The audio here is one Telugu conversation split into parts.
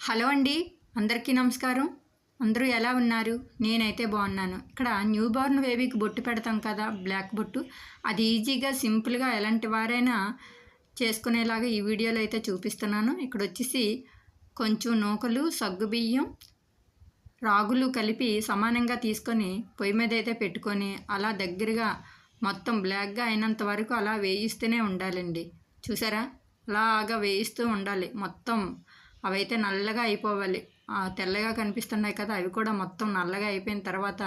హలో అండి అందరికీ నమస్కారం. అందరూ ఎలా ఉన్నారు? నేనైతే బాగున్నాను. ఇక్కడ న్యూ బార్న్ బేబీకి బొట్టు పెడతాం కదా బ్లాక్ బొట్టు. అది ఈజీగా సింపుల్గా ఎలాంటి వారైనా చేసుకునేలాగా ఈ వీడియోలో అయితే చూపిస్తున్నాను. ఇక్కడ వచ్చేసి కొంచెం నూకలు సగ్గుబియ్యం రాగులు కలిపి సమానంగా తీసుకొని పొయ్యి మీద అయితే పెట్టుకొని అలా దగ్గరగా మొత్తం బ్లాక్గా అయినంత వరకు అలా వేయిస్తూనే ఉండాలండి. చూసారా? అలాగా వేయిస్తూ ఉండాలి. మొత్తం అవైతే నల్లగా అయిపోవాలి. తెల్లగా కనిపిస్తున్నాయి కదా అవి కూడా మొత్తం నల్లగా అయిపోయిన తర్వాత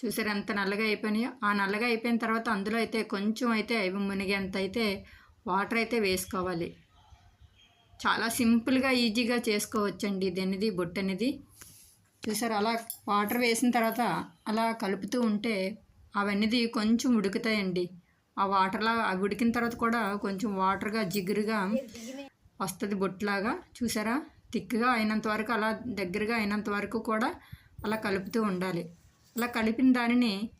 చూసారు ఎంత నల్లగా అయిపోయినాయో? ఆ నల్లగా అయిపోయిన తర్వాత అందులో అయితే కొంచెం అయితే అవి మునిగేంత అయితే వాటర్ అయితే వేసుకోవాలి. చాలా సింపుల్గా ఈజీగా చేసుకోవచ్చండి ఇది అనేది బొట్టు అనేది చూసారు అలా వాటర్ వేసిన తర్వాత అలా కలుపుతూ ఉంటే అవన్నీ కొంచెం ఉడుకుతాయండి. ఆ వాటర్లా అవి ఉడికిన తర్వాత కూడా కొంచెం వాటర్గా జిగురుగా వస్తుంది బొట్టులాగా. చూసారా? థిక్గా అయినంత వరకు అలా దగ్గరగా అయినంత వరకు కూడా అలా కలుపుతూ ఉండాలి. అలా కలిపిన దానిని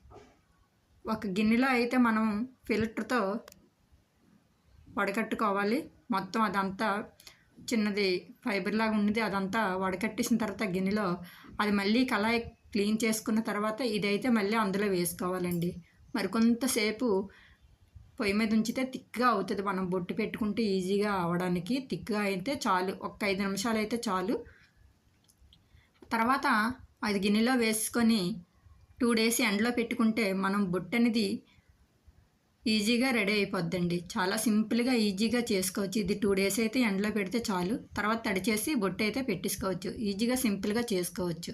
ఒక గిన్నెలో అయితే మనం ఫిల్టర్తో వడకట్టుకోవాలి. మొత్తం అదంతా చిన్నది ఫైబర్ లాగా ఉన్నది అదంతా వడకట్టేసిన తర్వాత గిన్నెలో అది మళ్ళీ కళాయి క్లీన్ చేసుకున్న తర్వాత ఇదైతే మళ్ళీ అందులో వేసుకోవాలండి. మరి కొంతసేపు పొయ్యి మీద ఉంచితే థిక్గా అవుతుంది. మనం బొట్టు పెట్టుకుంటే ఈజీగా అవడానికి. థిక్గా అయితే చాలు. ఒక ఐదు నిమిషాలు అయితే చాలు. తర్వాత అది గిన్నెలో వేసుకొని టూ డేస్ ఎండలో పెట్టుకుంటే మనం బొట్టు అనేది ఈజీగా రెడీ అయిపోద్దండి. చాలా సింపుల్గా ఈజీగా చేసుకోవచ్చు. ఇది టూ డేస్ అయితే ఎండలో పెడితే చాలు. తర్వాత తడిచేసి బొట్టు అయితే పెట్టేసుకోవచ్చు. ఈజీగా సింపుల్గా చేసుకోవచ్చు.